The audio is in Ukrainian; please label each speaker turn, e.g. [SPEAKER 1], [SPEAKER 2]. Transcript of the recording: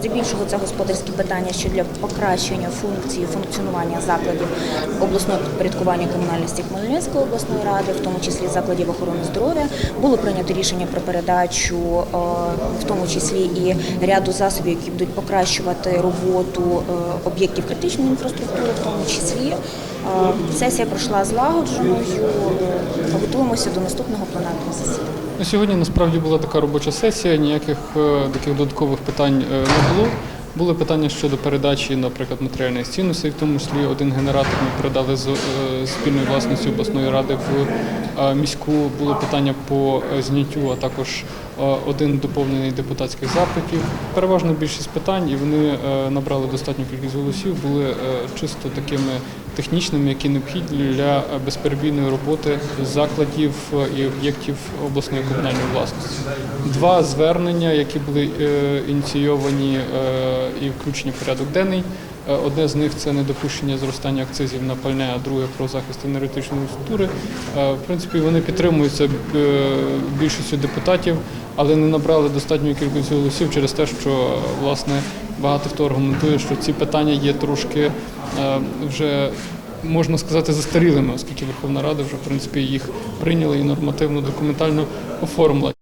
[SPEAKER 1] Здебільшого це господарські питання, що для покращення функції функціонування закладів обласного підпорядкування комунальності Хмельницької обласної ради, в тому числі закладів охорони здоров'я, було прийнято рішення про передачу, е, в тому числі і ряду засобів, які будуть покращувати роботу е, об'єктів критичної інфраструктури, в тому числі. Е, Сесія пройшла злагодженою. Е, Готуємося до наступного пленарного засідання.
[SPEAKER 2] Ну, Сьогодні насправді була така робоча сесія, ніяких е, таких додаткових питань не було. Були питання щодо передачі, наприклад, матеріальних цінностей, в тому числі один генератор ми передали з спільної власності обласної ради в міську. Було питання по е, зняттю, а також е, один доповнений депутатських запитів. Переважно більшість питань, і вони е, набрали достатню кількість голосів, були чисто такими технічними, які необхідні для безперебійної роботи закладів і об'єктів обласної комунальної власності. Два звернення, які були ініційовані і включені в порядок денний. Е, Одне з них це недопущення зростання акцизів на пальне, а друге про захист енергетичної інфраструктури. Е, В принципі, вони підтримуються е, більшістю депутатів, але не набрали достатньої кількості голосів через те, що власне багато хто аргументує, що ці питання є трошки вже можна сказати застарілими, оскільки Верховна Рада вже в принципі їх прийняла і нормативно документально оформила.